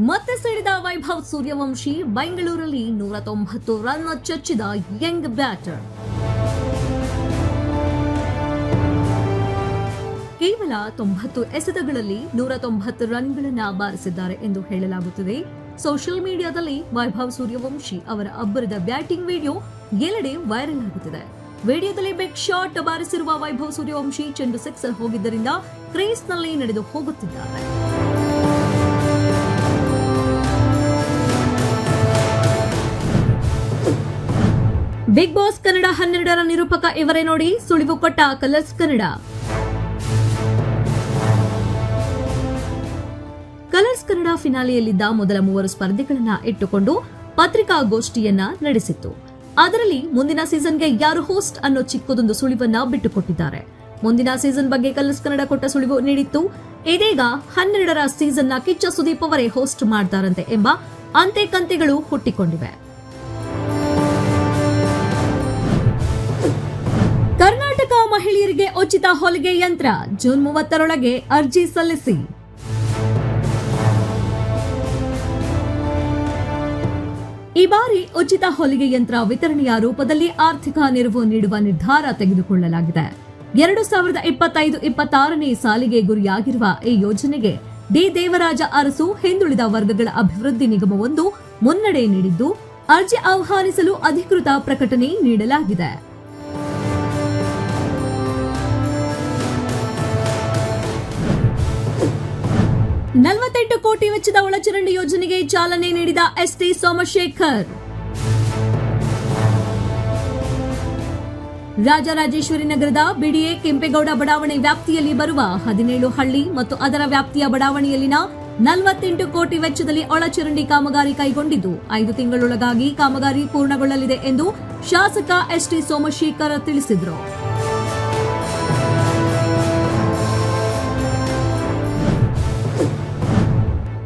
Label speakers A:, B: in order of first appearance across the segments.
A: ಮತ್ತೆ ಸೇರಿದ ವೈಭವ್ ಸೂರ್ಯವಂಶಿ ಬೆಂಗಳೂರಲ್ಲಿ ನೂರ ತೊಂಬತ್ತು ರನ್ ಚಚ್ಚಿದ ಯಂಗ್ ಬ್ಯಾಟರ್. ಕೇವಲ ತೊಂಬತ್ತು ಎಸೆತಗಳಲ್ಲಿ ನೂರ ತೊಂಬತ್ತು ರನ್ಗಳನ್ನ ಬಾರಿಸಿದ್ದಾರೆ ಎಂದು ಹೇಳಲಾಗುತ್ತಿದೆ. ಸೋಷಿಯಲ್ ಮೀಡಿಯಾದಲ್ಲಿ ವೈಭವ್ ಸೂರ್ಯವಂಶಿ ಅವರ ಅಬ್ಬರದ ಬ್ಯಾಟಿಂಗ್ ವಿಡಿಯೋ ಎಲ್ಲೆಡೆ ವೈರಲ್ ಆಗುತ್ತಿದೆ. ವಿಡಿಯೋದಲ್ಲಿ ಬಿಗ್ ಶಾಟ್ ಬಾರಿಸಿರುವ ವೈಭವ್ ಸೂರ್ಯವಂಶಿ ಚೆಂಡು ಸಿಕ್ಸರ್ ಹೋಗಿದ್ದರಿಂದ ಕ್ರೇಸ್ನಲ್ಲಿ ನಡೆದು ಹೋಗುತ್ತಿದ್ದಾರೆ. ಬಿಗ್ ಬಾಸ್ ಕನ್ನಡ ಹನ್ನೆರಡರ ನಿರೂಪಕ ಇವರೇ ನೋಡಿ, ಸುಳಿವು ಕೊಟ್ಟ ಕಲರ್ಸ್ ಕನ್ನಡ ಕಲರ್ಸ್ ಕನ್ನಡ ಫಿನಾಲೆಯಲ್ಲಿದ್ದ ಮೊದಲ ಮೂವರು ಸ್ಪರ್ಧಿಗಳನ್ನ ಇಟ್ಟುಕೊಂಡು ಪತ್ರಿಕಾಗೋಷ್ಠಿಯನ್ನ ನಡೆಸಿತ್ತು. ಅದರಲ್ಲಿ ಮುಂದಿನ ಸೀಸನ್ಗೆ ಯಾರು ಹೋಸ್ಟ್ ಅನ್ನೋ ಚಿಕ್ಕದೊಂದು ಸುಳಿವನ್ನ ಬಿಟ್ಟುಕೊಟ್ಟಿದ್ದಾರೆ. ಮುಂದಿನ ಸೀಸನ್ ಬಗ್ಗೆ ಕಲರ್ಸ್ ಕನ್ನಡ ಕೊಟ್ಟ ಸುಳಿವು ನೀಡಿತ್ತು. ಇದೀಗ ಹನ್ನೆರಡರ ಸೀಸನ್ನ ಕಿಚ್ಚ ಸುದೀಪ್ ಅವರೇ ಹೋಸ್ಟ್ ಮಾಡ್ತಾರಂತೆ ಎಂಬ ಅಂತೆ ಕಂತೆಗಳು ಹುಟ್ಟಿಕೊಂಡಿವೆ. ಮಹಿಳೆಯರಿಗೆ ಉಚಿತ ಹೊಲಿಗೆ ಯಂತ್ರ ಜೂನ್ ಮೂವತ್ತರೊಳಗೆ ಅರ್ಜಿ ಸಲ್ಲಿಸಿ. ಈ ಬಾರಿ ಉಚಿತ ಹೊಲಿಗೆ ಯಂತ್ರ ವಿತರಣೆಯ ರೂಪದಲ್ಲಿ ಆರ್ಥಿಕ ನೆರವು ನೀಡುವ ನಿರ್ಧಾರ ತೆಗೆದುಕೊಳ್ಳಲಾಗಿದೆ. ಎರಡು ಸಾವಿರದ ಇಪ್ಪತ್ತೈದು ಇಪ್ಪತ್ತಾರನೇ ಸಾಲಿಗೆ ಗುರಿಯಾಗಿರುವ ಈ ಯೋಜನೆಗೆ ಡಿ ದೇವರಾಜ ಅರಸು ಹಿಂದುಳಿದ ವರ್ಗಗಳ ಅಭಿವೃದ್ಧಿ ನಿಗಮವೊಂದು ಮುನ್ನಡೆ ನೀಡಿದ್ದು, ಅರ್ಜಿ ಆಹ್ವಾನಿಸಲು ಅಧಿಕೃತ ಪ್ರಕಟಣೆ ನೀಡಲಾಗಿದೆ. ನಲವತ್ತೆಂಟು ಕೋಟಿ ವೆಚ್ಚದ ಒಳಚರಂಡಿ ಯೋಜನೆಗೆ ಚಾಲನೆ ನೀಡಿದ ಎಸ್ಟಿ ಸೋಮಶೇಖರ್. ರಾಜರಾಜೇಶ್ವರಿ ನಗರದ ಬಿಡಿಎ ಕೆಂಪೇಗೌಡ ಬಡಾವಣೆ ವ್ಯಾಪ್ತಿಯಲ್ಲಿ ಬರುವ ಹದಿನೇಳು ಹಳ್ಳಿ ಮತ್ತು ಅದರ ವ್ಯಾಪ್ತಿಯ ಬಡಾವಣೆಯಲ್ಲಿನ ನಲವತ್ತೆಂಟು ಕೋಟಿ ವೆಚ್ಚದಲ್ಲಿ ಒಳಚರಂಡಿ ಕಾಮಗಾರಿ ಕೈಗೊಂಡಿದ್ದು, ಐದು ತಿಂಗಳೊಳಗಾಗಿ ಕಾಮಗಾರಿ ಪೂರ್ಣಗೊಳ್ಳಲಿದೆ ಎಂದು ಶಾಸಕ ಎಸ್ಟಿ ಸೋಮಶೇಖರ್ ತಿಳಿಸಿದರು.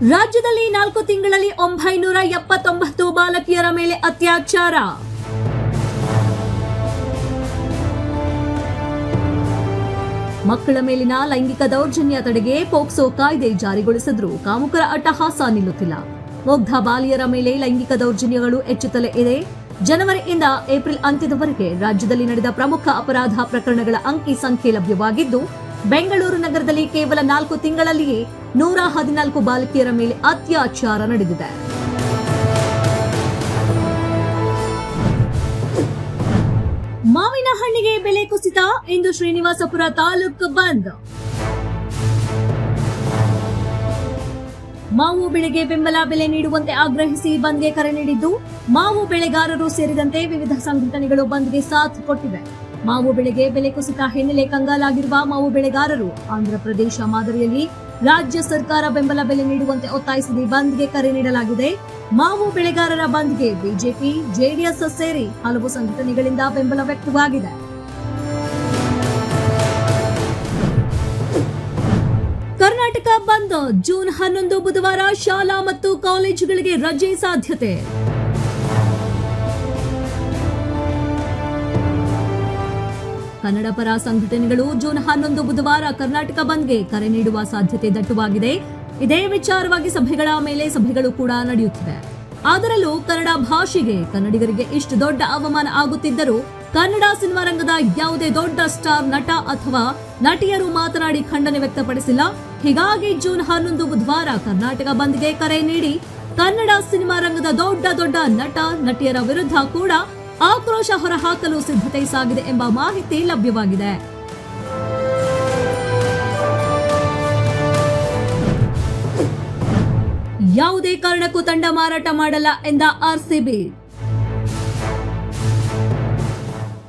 A: ರಾಜ್ಯದಲ್ಲಿ ನಾಲ್ಕು ತಿಂಗಳಲ್ಲಿ ಒಂಬೈನೂರ ಎಪ್ಪತ್ತೊಂಬತ್ತು ಬಾಲಕಿಯರ ಮೇಲೆ ಅತ್ಯಾಚಾರ. ಮಕ್ಕಳ ಮೇಲಿನ ಲೈಂಗಿಕ ದೌರ್ಜನ್ಯ ತಡೆಗೆ ಪೋಕ್ಸೋ ಕಾಯ್ದೆ ಜಾರಿಗೊಳಿಸಿದ್ರು. ಕಾಮುಕರ ಅಟ್ಟಹಾಸ ನಿಲ್ಲುತ್ತಿಲ್ಲ. ಮುಗ್ಧ ಬಾಲಿಯರ ಮೇಲೆ ಲೈಂಗಿಕ ದೌರ್ಜನ್ಯಗಳು ಹೆಚ್ಚುತ್ತಲೇ ಇದೆ. ಜನವರಿಯಿಂದ ಏಪ್ರಿಲ್ ಅಂತ್ಯದವರೆಗೆ ರಾಜ್ಯದಲ್ಲಿ ನಡೆದ ಪ್ರಮುಖ ಅಪರಾಧ ಪ್ರಕರಣಗಳ ಅಂಕಿ ಸಂಖ್ಯೆ ಲಭ್ಯವಾಗಿದ್ದು ಬೆಂಗಳೂರು ನಗರದಲ್ಲಿ ಕೇವಲ ನಾಲ್ಕು ತಿಂಗಳಲ್ಲಿಯೇ ನೂರ ಹದಿನಾಲ್ಕು ಬಾಲಕಿಯರ ಮೇಲೆ ಅತ್ಯಾಚಾರ ನಡೆದಿದೆ. ಮಾವಿನ ಹಣ್ಣಿಗೆ ಬೆಲೆ ಕುಸಿತ ಇಂದು ಶ್ರೀನಿವಾಸಪುರ ತಾಲೂಕು ಬಂದ್. ಮಾವು ಬೆಳೆಗೆ ಬೆಂಬಲ ಬೆಲೆ ನೀಡುವಂತೆ ಆಗ್ರಹಿಸಿ ಬಂದ್ಗೆ ಕರೆ ನೀಡಿದ್ದು ಮಾವು ಬೆಳೆಗಾರರು ಸೇರಿದಂತೆ ವಿವಿಧ ಸಂಘಟನೆಗಳು ಬಂದ್ಗೆ ಸಾಥ್ ಕೊಟ್ಟಿವೆ. ಮಾವು ಬೆಳೆಗೆ ಬೆಲೆ ಕುಸಿತ ಹಿನ್ನೆಲೆ ಕಂಗಾಲಾಗಿರುವ ಮಾವು ಬೆಳೆಗಾರರು ಆಂಧ್ರಪ್ರದೇಶ ಮಾದರಿಯಲ್ಲಿ ರಾಜ್ಯ ಸರ್ಕಾರ ಬೆಂಬಲ ಬೆಲೆ ನೀಡುವಂತೆ ಒತ್ತಾಯಿಸಿ ಬಂದ್ಗೆ ಕರೆ ನೀಡಲಾಗಿದೆ. ಮಾವು ಬೆಳೆಗಾರರ ಬಂದ್ಗೆ ಬಿಜೆಪಿ, ಜೆಡಿಎಸ್ ಸೇರಿ ಹಲವು ಸಂಘಟನೆಗಳಿಂದ ಬೆಂಬಲ ವ್ಯಕ್ತವಾಗಿದೆ. ಕರ್ನಾಟಕ ಬಂದ್ ಜೂನ್ ಹನ್ನೊಂದು ಬುಧವಾರ ಶಾಲಾ ಮತ್ತು ಕಾಲೇಜುಗಳಿಗೆ ರಜೆ ಸಾಧ್ಯತೆ. ಕನ್ನಡ ಪರ ಸಂಘಟನೆಗಳು ಜೂನ್ ಹನ್ನೊಂದು ಬುಧವಾರ ಕರ್ನಾಟಕ ಬಂದ್ಗೆ ಕರೆ ನೀಡುವ ಸಾಧ್ಯತೆ ದಟ್ಟವಾಗಿದೆ. ಇದೇ ವಿಚಾರವಾಗಿ ಸಭೆಗಳ ಮೇಲೆ ಸಭೆಗಳು ಕೂಡ ನಡೆಯುತ್ತಿವೆ. ಅದರಲ್ಲೂ ಕನ್ನಡ ಭಾಷೆಗೆ ಕನ್ನಡಿಗರಿಗೆ ಇಷ್ಟು ದೊಡ್ಡ ಅವಮಾನ ಆಗುತ್ತಿದ್ದರೂ ಕನ್ನಡ ಸಿನಿಮಾ ರಂಗದ ಯಾವುದೇ ದೊಡ್ಡ ಸ್ಟಾರ್, ನಟ ಅಥವಾ ನಟಿಯರು ಮಾತನಾಡಿ ಖಂಡನೆ ವ್ಯಕ್ತಪಡಿಸಿಲ್ಲ. ಹೀಗಾಗಿ ಜೂನ್ ಹನ್ನೊಂದು ಬುಧವಾರ ಕರ್ನಾಟಕ ಬಂದ್ಗೆ ಕರೆ ನೀಡಿ ಕನ್ನಡ ಸಿನಿಮಾ ರಂಗದ ದೊಡ್ಡ ದೊಡ್ಡ ನಟ, ನಟಿಯರ ವಿರುದ್ಧ ಕೂಡ ಆಕ್ರೋಶ ಹೊರಹಾಕಲು ಸಿದ್ಧತೆ ಸಾಗಿದೆ ಎಂಬ ಮಾಹಿತಿ ಲಭ್ಯವಾಗಿದೆ. ಯಾವುದೇ ಕಾರಣಕ್ಕೂ ತಂಡ ಮಾರಾಟ ಮಾಡಲ್ಲ ಎಂದ ಆರ್ಸಿಬಿ.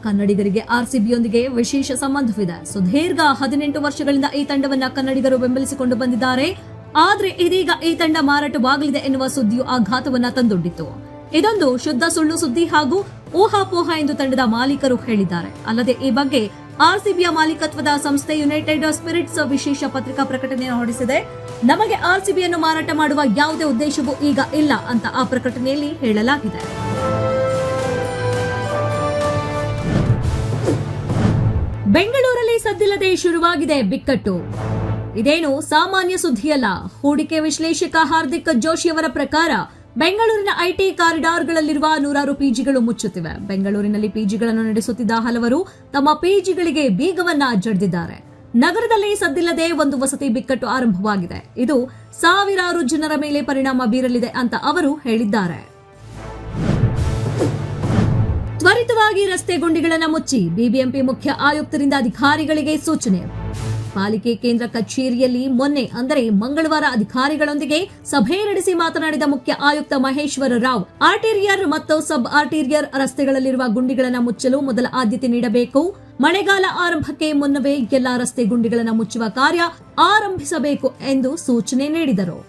A: ಕನ್ನಡಿಗರಿಗೆ ಆರ್ಸಿಬಿಯೊಂದಿಗೆ ವಿಶೇಷ ಸಂಬಂಧವಿದೆ. ಸುದೀರ್ಘ ಹದಿನೆಂಟು ವರ್ಷಗಳಿಂದ ಈ ತಂಡವನ್ನ ಕನ್ನಡಿಗರು ಬೆಂಬಲಿಸಿಕೊಂಡು ಬಂದಿದ್ದಾರೆ. ಆದರೆ ಇದೀಗ ಈ ತಂಡ ಮಾರಾಟವಾಗಲಿದೆ ಎನ್ನುವ ಸುದ್ದಿಯು ಆಘಾತವನ್ನ ತಂದೊಡ್ಡಿತ್ತು. ಇದೊಂದು ಶುದ್ಧ ಸುಳ್ಳು ಸುದ್ದಿ ಹಾಗೂ ಊಹಾಪೋಹ ಎಂದು ತಂಡದ ಮಾಲೀಕರು ಹೇಳಿದ್ದಾರೆ. ಅಲ್ಲದೆ ಈ ಬಗ್ಗೆ ಆರ್ಸಿಬಿಯ ಮಾಲೀಕತ್ವದ ಸಂಸ್ಥೆ ಯುನೈಟೆಡ್ ಸ್ಪಿರಿಟ್ಸ್ ವಿಶೇಷ ಪತ್ರಿಕಾ ಪ್ರಕಟಣೆಯನ್ನು ಹೊರಡಿಸಿದೆ. ನಮಗೆ ಆರ್ಸಿಬಿಯನ್ನು ಮಾರಾಟ ಮಾಡುವ ಯಾವುದೇ ಉದ್ದೇಶವೂ ಈಗ ಇಲ್ಲ ಅಂತ ಆ ಪ್ರಕಟಣೆಯಲ್ಲಿ ಹೇಳಲಾಗಿದೆ. ಬೆಂಗಳೂರಲ್ಲಿ ಸದ್ದಿಲ್ಲದೆ ಶುರುವಾಗಿದೆ ಬಿಕ್ಕಟ್ಟು. ಇದೇನು ಸಾಮಾನ್ಯ ಸುದ್ದಿಯಲ್ಲ? ಹೂಡಿಕೆ ವಿಶ್ಲೇಷಕ ಹಾರ್ದಿಕ್ ಜೋಶಿಯವರ ಪ್ರಕಾರ ಬೆಂಗಳೂರಿನ ಐಟಿ ಕಾರಿಡಾರ್ಗಳಲ್ಲಿರುವ ನೂರಾರು ಪಿಜಿಗಳು ಮುಚ್ಚುತ್ತಿವೆ. ಬೆಂಗಳೂರಿನಲ್ಲಿ ಪಿಜಿಗಳನ್ನು ನಡೆಸುತ್ತಿದ್ದ ಹಲವರು ತಮ್ಮ ಪಿಜಿಗಳಿಗೆ ಬೀಗವನ್ನ ಜಡಿದಿದ್ದಾರೆ. ನಗರದಲ್ಲಿ ಸದ್ದಿಲ್ಲದೆ ಒಂದು ವಸತಿ ಬಿಕ್ಕಟ್ಟು ಆರಂಭವಾಗಿದೆ. ಇದು ಸಾವಿರಾರು ಜನರ ಮೇಲೆ ಪರಿಣಾಮ ಬೀರಲಿದೆ ಅಂತ ಅವರು ಹೇಳಿದ್ದಾರೆ. ತ್ವರಿತವಾಗಿ ರಸ್ತೆ ಗುಂಡಿಗಳನ್ನು ಮುಚ್ಚಿ ಬಿಬಿಎಂಪಿ ಮುಖ್ಯ ಆಯುಕ್ತರಿಂದ ಅಧಿಕಾರಿಗಳಿಗೆ ಸೂಚನೆ. ಪಾಲಿಕೆ ಕೇಂದ್ರ ಕಚೇರಿಯಲ್ಲಿ ಮೊನ್ನೆ, ಅಂದರೆ ಮಂಗಳವಾರ ಅಧಿಕಾರಿಗಳೊಂದಿಗೆ ಸಭೆ ನಡೆಸಿ ಮಾತನಾಡಿದ ಮುಖ್ಯ ಆಯುಕ್ತ ಮಹೇಶ್ವರ ರಾವ್, ಆರ್ಟೀರಿಯರ್ ಮತ್ತು ಸಬ್ ಆರ್ಟೀರಿಯರ್ ರಸ್ತೆಗಳಲ್ಲಿರುವ ಗುಂಡಿಗಳನ್ನು ಮುಚ್ಚಲು ಮೊದಲ ಆದ್ಯತೆ ನೀಡಬೇಕು. ಮಳೆಗಾಲ ಆರಂಭಕ್ಕೆ ಮುನ್ನವೇ ಎಲ್ಲಾ ರಸ್ತೆ ಗುಂಡಿಗಳನ್ನು ಮುಚ್ಚುವ ಕಾರ್ಯ ಆರಂಭಿಸಬೇಕು ಎಂದು ಸೂಚನೆ ನೀಡಿದರು.